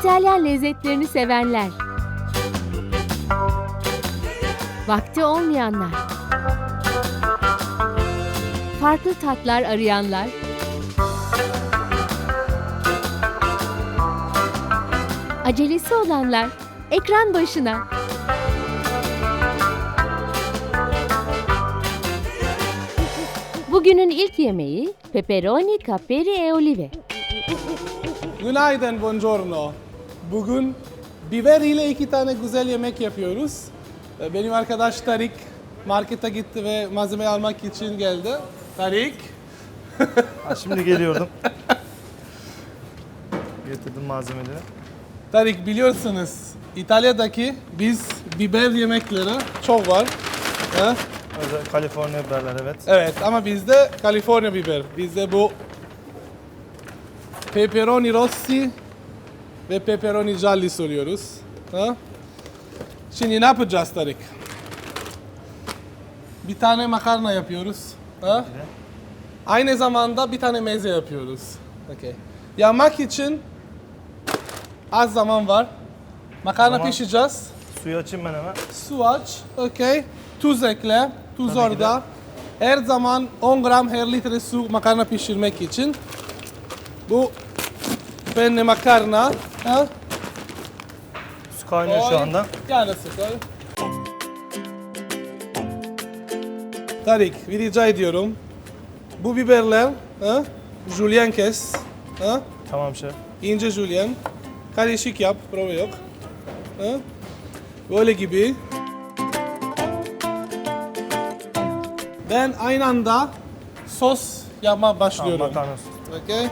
İtalyan lezzetlerini sevenler. Vakti olmayanlar. Farklı tatlar arayanlar. Acelesi olanlar ekran başına. Bugünün ilk yemeği pepperoni caperi e olive. Günaydın, buongiorno. Bugün biber ile iki tane güzel yemek yapıyoruz. Ee, Benim arkadaş Tarik markete gitti ve malzeme almak için geldi. Tarik, Ha, şimdi geliyordum. Getirdim malzemeleri. Tarik biliyorsunuz İtalya'daki biz biber yemekleri çok var. Ha? Özel Kaliforniya biberler evet. Evet ama bizde California biber. Bizde bu pepperoni rossi ve pepperoni gialli soruyoruz. Ha? Şimdi ne yapacağız Tarik? Bir tane makarna yapıyoruz. Ha? Aynı zamanda bir tane meze yapıyoruz. Okay. Yapmak için az zaman var. Makarna Tamam. pişireceğiz. Suyu açayım ben hemen. Su aç, okey. Tuz ekle, tuz Tabii ki de. orada. Her zaman 10 gram her litre su makarna pişirmek için. Bu penne makarna. Ha? Su kaynıyor şu anda. Yani su koy. Tarik, bir rica ediyorum. Bu biberler, ha? Julian kes. Ha? Tamam şef. İnce julienne. Karışık yap, prova yok. Ha? Böyle gibi. Ben aynı anda sos yapma Tamam başlıyorum. makarna sosu. Okay.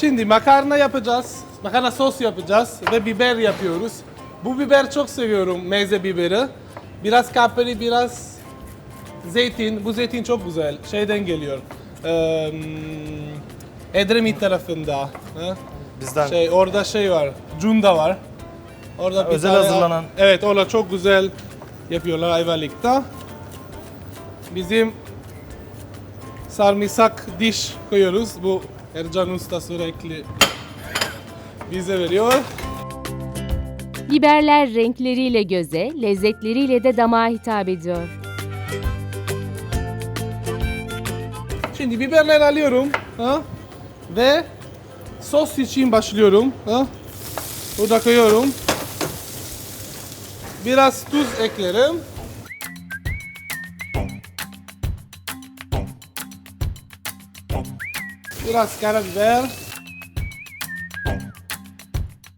Şimdi makarna yapacağız. Makarna sos yapacağız ve biber yapıyoruz. Bu biber çok seviyorum, meze biberi. Biraz kapri, biraz zeytin. Bu zeytin çok güzel. Şeyden geliyor. Ee, Edremit tarafında. Ha? Bizden. Şey orada şey var. Cunda var. Orada bir özel tane- hazırlanan. Evet, orada çok güzel yapıyorlar Ayvalık'ta. Bizim sarımsak diş koyuyoruz. Bu Ercan Usta sürekli bize veriyor. Biberler renkleriyle göze, lezzetleriyle de damağa hitap ediyor. Şimdi biberleri alıyorum. Ha? Ve sos için başlıyorum. Ha? Burada koyuyorum. Biraz tuz eklerim. Biraz karabiber.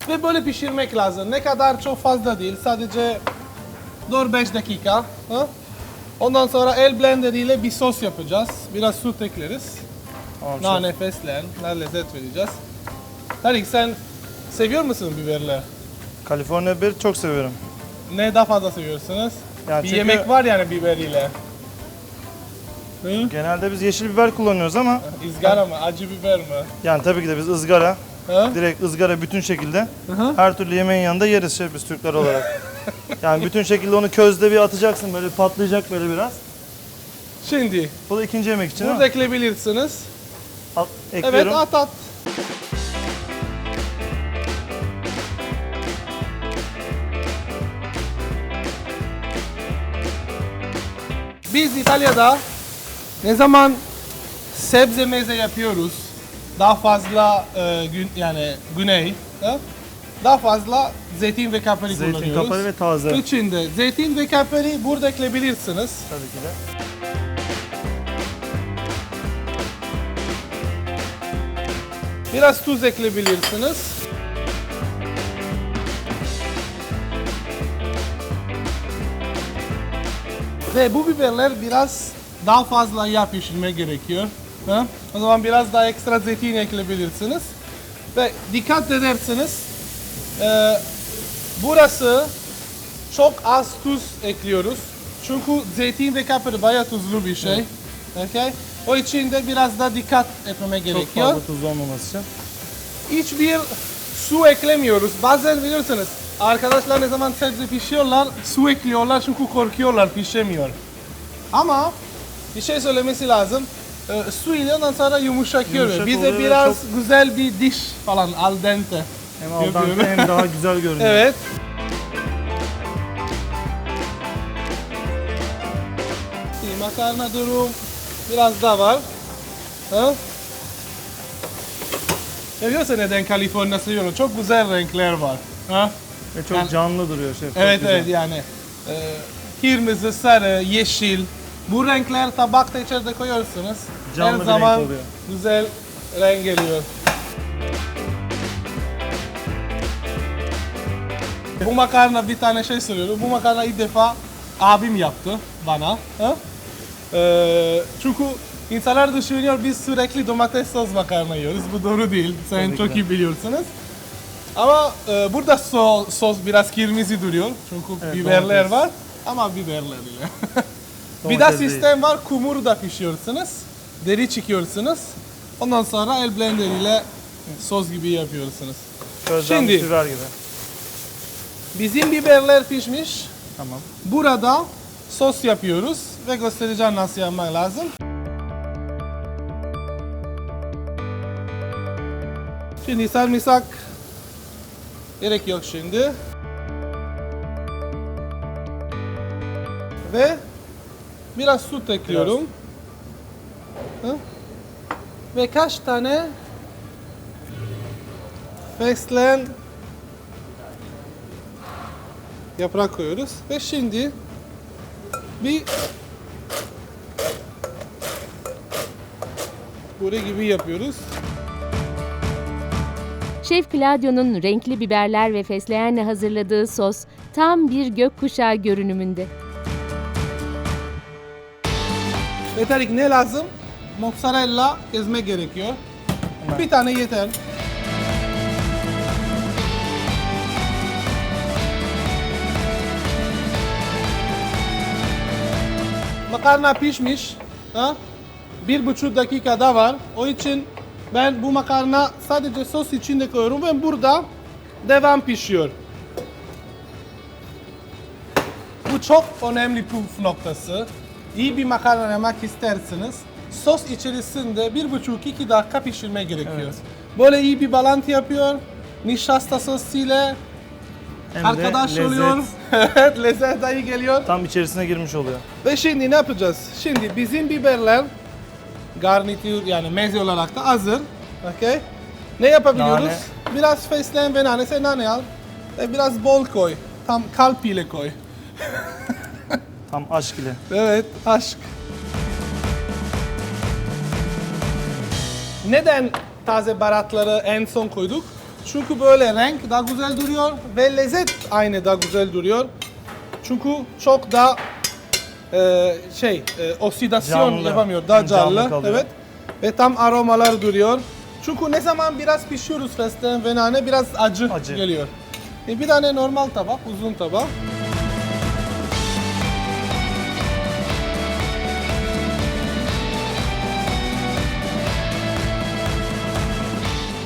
Ve böyle pişirmek lazım. Ne kadar çok fazla değil. Sadece 4-5 dakika. Ha? Ondan sonra el blender ile bir sos yapacağız. Biraz süt ekleriz. Tamam. Nane, fesleğen, lezzet vereceğiz. Tarik sen seviyor musun biberler? Kaliforniya biberi çok seviyorum. Ne daha fazla seviyorsunuz? Yani bir çünkü- yemek var yani biberiyle. Hı? Genelde biz yeşil biber kullanıyoruz ama İzgara mı? Acı biber mi? yani tabii ki de biz ızgara, Ha? direkt ızgara bütün şekilde hı. her türlü yemeğin yanında yeriz şef biz Türkler olarak. yani bütün şekilde onu közde bir atacaksın böyle patlayacak böyle biraz. Şimdi Bu da ikinci yemek için burada ekleyebilirsiniz. Al, Evet ekliyorum. at at. Biz İtalya'da ne zaman sebze meze yapıyoruz, daha fazla e, gün yani güney, ha? daha fazla zeytin ve kapari Zeytin, kullanıyoruz. kapari ve taze. İçinde zeytin ve kapari burada ekleyebilirsiniz. Tabii ki de. Biraz tuz ekleyebilirsiniz. Ve bu biberler biraz daha fazla yağ pişirme gerekiyor. Ha? O zaman biraz daha ekstra zeytin ekleyebilirsiniz. Ve dikkat ederseniz e, burası çok az tuz ekliyoruz. Çünkü zeytin ve kapari bayağı tuzlu bir şey. Okay? O için de biraz da dikkat etmeme Çok gerekiyor. fazla tuzlu olmaması için. Hiçbir su eklemiyoruz. Bazen biliyorsunuz arkadaşlar ne zaman sebze pişiyorlar su ekliyorlar çünkü korkuyorlar pişemiyor. Ama bir şey söylemesi lazım. e, su ile yumuşakıyor. Yumuşak Bize oluyor ve biraz güzel bir diş falan al dente. Hem al dente hem daha güzel görünüyor. Evet. İyi makarna durum biraz daha var. Ha? Seviyorsun neden Kaliforniya seviyorum. Çok güzel renkler var. Ha? Ve çok Yani- canlı duruyor şef. çok Evet güzel. evet yani e, kırmızı, sarı, yeşil bu renkler tabakta içeride koyuyorsunuz. Canlı Her bir zaman renk oluyor. güzel renk geliyor. Bu makarna bir tane şey söylüyorum. Bu makarna ilk defa abim yaptı bana. Ha? E, çünkü insanlar düşünüyor biz sürekli domates sos makarna yiyoruz. Bu doğru değil. Sen Tabii çok ki iyi biliyorsunuz. Ama e, burada so- sos biraz kırmızı duruyor. Çünkü Evet, biberler domates. var. Ama biberler ile. bir de sistem var. Kumuru da pişiyorsunuz. Deri çıkıyorsunuz. Ondan sonra el blender ile sos gibi yapıyorsunuz. Közlenmiş Şimdi- biber gibi. Bizim biberler pişmiş. Tamam. Burada sos yapıyoruz ve göstereceğim nasıl yapmak lazım. Şimdi sarımsak gerek yok şimdi. Ve biraz su ekliyorum. Hı? Ve kaç tane fesleğen yaprak koyuyoruz. Ve şimdi bir püre gibi yapıyoruz. Şef Claudio'nun renkli biberler ve fesleğenle hazırladığı sos tam bir gökkuşağı görünümünde. Tabii ki ne lazım? Mozzarella ezme gerekiyor. Bir tane yeter. Makarna pişmiş. Ha? Bir buçuk dakikada var. O için ben bu makarna sadece sos içinde koyuyorum ve burada devam pişiyor. Bu çok önemli püf noktası. İyi bir makarna yemek isterseniz sos içerisinde bir buçuk iki dakika pişirme gerekiyor. Evet. Böyle iyi bir balantı yapıyor. Nişasta sosuyla Hem de arkadaş lezzet oluyor. Evet, lezzet iyi geliyor. Tam içerisine girmiş oluyor. Ve şimdi ne yapacağız? Şimdi bizim biberler garnitür yani meze olarak da hazır. Okay? Ne yapabiliyoruz? Nane. Biraz fesleğen ve nane. Sen nane al. Ve biraz bol koy. Tam kalp ile koy. Tam aşk ile. Evet, aşk. Neden taze baharatları en son koyduk? Çünkü böyle renk daha güzel duruyor ve lezzet aynı daha güzel duruyor. Çünkü çok daha e, şey e, oksidasyon Canlı. yapamıyor, daha Canlı canlı. kalıyor. evet. Ve tam aromalar duruyor. Çünkü ne zaman biraz pişiyoruz fesleğen ve nane biraz acı, Acı. geliyor. E, bir tane normal tabak, uzun tabak.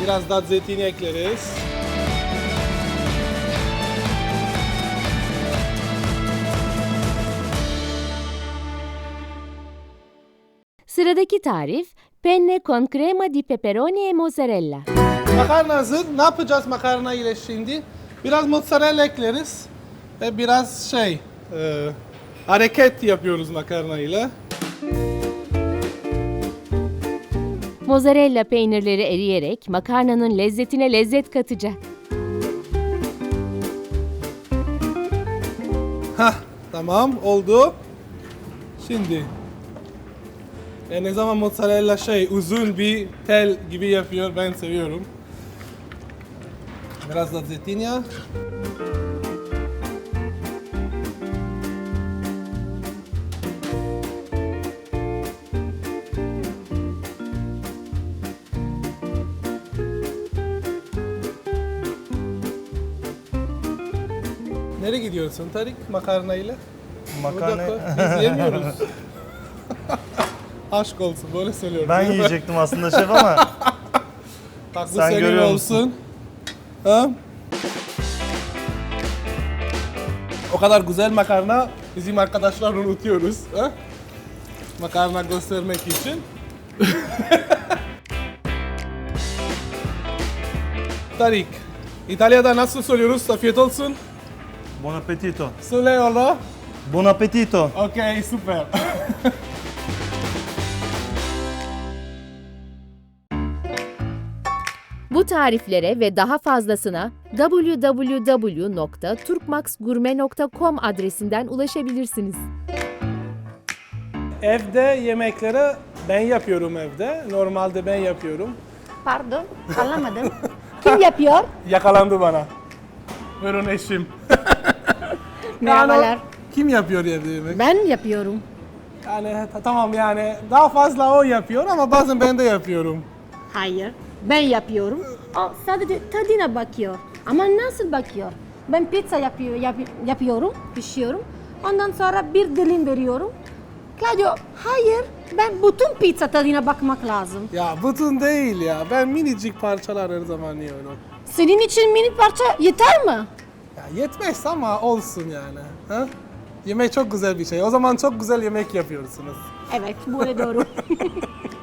Biraz daha zeytinyağı ekleriz. Sıradaki tarif penne con crema di peperoni e mozzarella. Makarna hazır. Ne yapacağız makarna ile şimdi? Biraz mozzarella ekleriz. Ve biraz şey, e, hareket yapıyoruz makarna ile. Mozzarella peynirleri eriyerek makarnanın lezzetine lezzet katacak. Hah, tamam oldu. Şimdi e, ne zaman mozzarella şey uzun bir tel gibi yapıyor ben seviyorum. Biraz da zeytinyağı. Nereye gidiyorsun Tarik makarna ile? Makarna... Burada biz yemiyoruz. Aşk olsun böyle söylüyorum. ben yiyecektim aslında şef ama bu Sen senin görüyor olsun. Ha? O kadar güzel makarna bizim arkadaşlar unutuyoruz. Ha? Makarna göstermek için. Tarik. İtalya'da nasıl söylüyoruz? Afiyet olsun. Buon appetito. Söyle oğlum. Buon appetito. Okey, süper. Bu tariflere ve daha fazlasına www.turkmaxgurme.com adresinden ulaşabilirsiniz. evde yemekleri ben yapıyorum evde. Normalde ben yapıyorum. Pardon, anlamadım. Kim yapıyor? Yakalandı bana. Buyurun eşim. Merhabalar. Yani kim yapıyor evde yemek? Ben yapıyorum. Yani ta- tamam yani daha fazla o yapıyor ama bazen ben de yapıyorum. Hayır, ben yapıyorum. O sadece tadına bakıyor. Ama nasıl bakıyor? Ben pizza yapıyor, yap- yapıyorum, pişiyorum. Ondan sonra bir dilim veriyorum. Claudio, hayır, ben bütün pizza tadına bakmak lazım. Ya bütün değil ya. Ben minicik parçalar her zaman yiyorum. Senin için mini parça yeter mi? Ya yetmez ama olsun yani. Ha? Yemek çok güzel bir şey. O zaman çok güzel yemek yapıyorsunuz. Evet, bu da doğru.